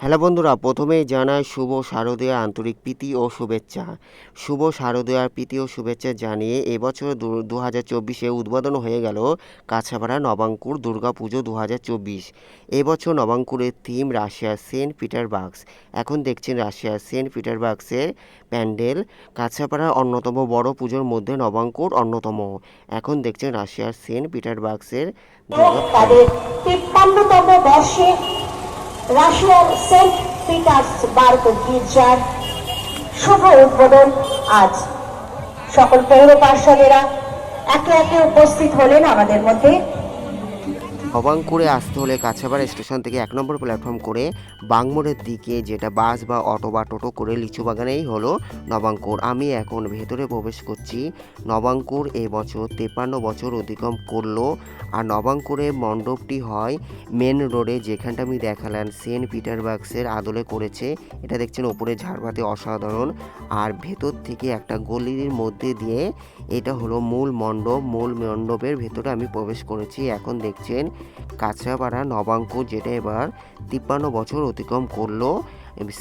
Hello বন্ধুরা, প্রথমেই জানাই শুভ শারদীয়ার আন্তরিক প্রীতি ও শুভেচ্ছা। শুভ শারদীয়ার প্রীতি ও শুভেচ্ছা জানিয়ে এবছর দু হাজার চব্বিশে উদ্বোধন হয়ে গেল কাছাপাড়া নবাঙ্কুর দুর্গাপুজো দু হাজার চব্বিশ। এবছর নবাঙ্কুরের থিম রাশিয়ার সেন্ট পিটারবার্গস। এখন দেখছেন রাশিয়ার সেন্ট পিটারবার্গসের প্যান্ডেল কাছাপাড়ার অন্যতম বড় পুজোর মধ্যে নবাঙ্কুর অন্যতম। এখন দেখছেন রাশিয়ার সেন্ট পিটারবার্গসের দুর্গা তাদের তিপ্পান্নতম বর্ষে রাশিয়ার সেন্ট পিটার্সবার্গ গির্জার শুভ উদ্বোধন আজ। সকল পৌর পার্ষদেরা একে একে উপস্থিত হলেন আমাদের মধ্যে। নবাঙ্কুরে আসতে হলে কাছাপাড়া স্টেশন থেকে এক নম্বর প্ল্যাটফর্ম করে বাংমোড়ের দিকে যেটা বাস বা অটো বা টোটো করে লিচু বাগানেই হলো নবাঙ্কুর আমি এখন ভেতরে প্রবেশ করছি। নবাঙ্কুর এবছর তেপান্ন বছর অতিক্রম করল আর নবাঙ্কুরে মণ্ডপটি হয় মেন রোডে যেখানটা আমি দেখালাম সেন্ট পিটারবার্গসের আদলে করেছে। এটা দেখছেন ওপরে ঝাড়বাতি অসাধারণ। আর ভেতর থেকে একটা গলির মধ্যে দিয়ে এটা হলো মূল মণ্ডপ। মূল মণ্ডপের ভেতরে আমি প্রবেশ করেছি। এখন দেখছেন কাঁচরাপাড়া নবাঙ্ক যেটা এবার তিপ্পান্ন বছর অতিক্রম করল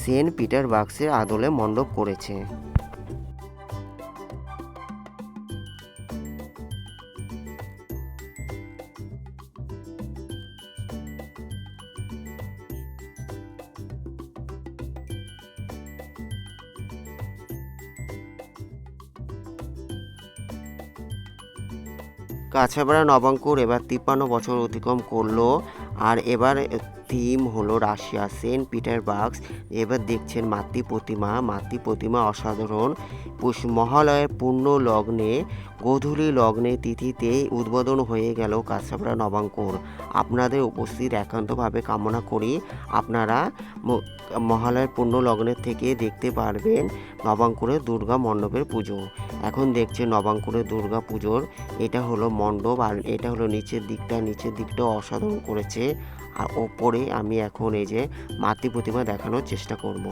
সেন্ট পিটার বাক্সের আদলে মণ্ডপ করেছে। কাছাপাড়া নবাঙ্কুর এবার তিপ্পান্ন বছর অতিক্রম করল, আর এবার থিম হলো রাশিয়া, সেন্ট পিটার পিটারবার্গস এবার দেখছেন মাতৃ প্রতিমা মাতৃ প্রতিমা অসাধারণ। মহালয়ের পূর্ণ লগ্নে, গোধূলি লগ্নে তিথিতে উদ্বোধন হয়ে গেল কাছাপাড়া নবাঙ্কুর। আপনাদের উপস্থিত একান্তভাবে কামনা করি, আপনারা মহালয়ের পূর্ণ লগ্নের থেকে দেখতে পারবেন নবাঙ্কুরের দুর্গা মণ্ডপের পুজো। এখন দেখছেন নবাঙ্কুরের দুর্গা পুজোর। এটা হলো মণ্ডপ আর এটা হলো নিচের দিকটা। নিচের দিকটা অসাধারণ করেছে। আর ওপরে আমি এখন এই যে মাতৃ প্রতিমা দেখানোর চেষ্টা করব।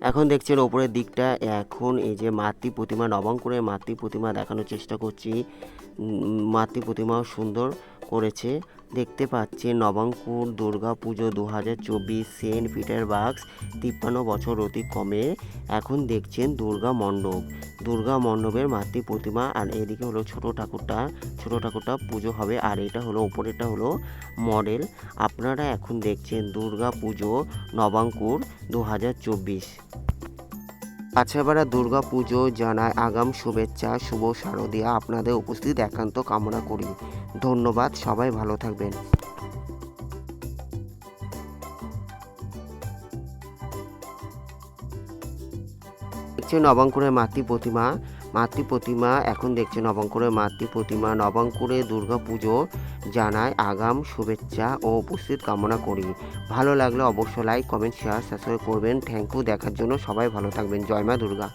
এখন দেখছেন ওপরের দিকটা। এখন এই যে মাতৃ প্রতিমা, নবাঙ্কুরের মাতৃ প্রতিমা দেখানোর চেষ্টা করছি। মাতৃ প্রতিমাও সুন্দর। করেছে। দেখতে পাচ্ছেন নবাঙ্কুর দুর্গা পুজো দু হাজার চব্বিশ সেন্ট পিটারবার্গস তিপ্পান্ন বছর অতিক্রমে। এখন দেখছেন দুর্গা মণ্ডপ। দুর্গা মণ্ডপের মাতৃ প্রতিমা আর এদিকে হলো ছোট ঠাকুরটা। ছোট ঠাকুরটা পুজো হবে আর এটা হলো ওপরেরটা হলো মডেল। আপনারা এখন দেখছেন দুর্গা পুজো নবাঙ্কুর দু হাজার চব্বিশ। কাছাপাড়া দুর্গা পুজো জানায় আগাম শুভেচ্ছা, শুভ শারদিয়া। আপনাদের উপস্থিত একান্ত কামনা করি। ধন্যবাদ, সবাই ভালো থাকবেন। দেখছে নবাঙ্কুরের মাতৃ প্রতিমা। মাতৃ প্রতিমা এখন দেখছেন নবাঙ্কুরের মাতৃ প্রতিমা। নবাঙ্কুরে পুজো জানায় আগাম শুভেচ্ছা ও উপস্থিত কামনা করি। ভালো লাগলে অবশ্যই লাইক কমেন্ট শেয়ার সাবস্ক্রাইব করবেন। থ্যাংক ইউ দেখার জন্য সবাই ভালো থাকবেন। জয় মা দুর্গা।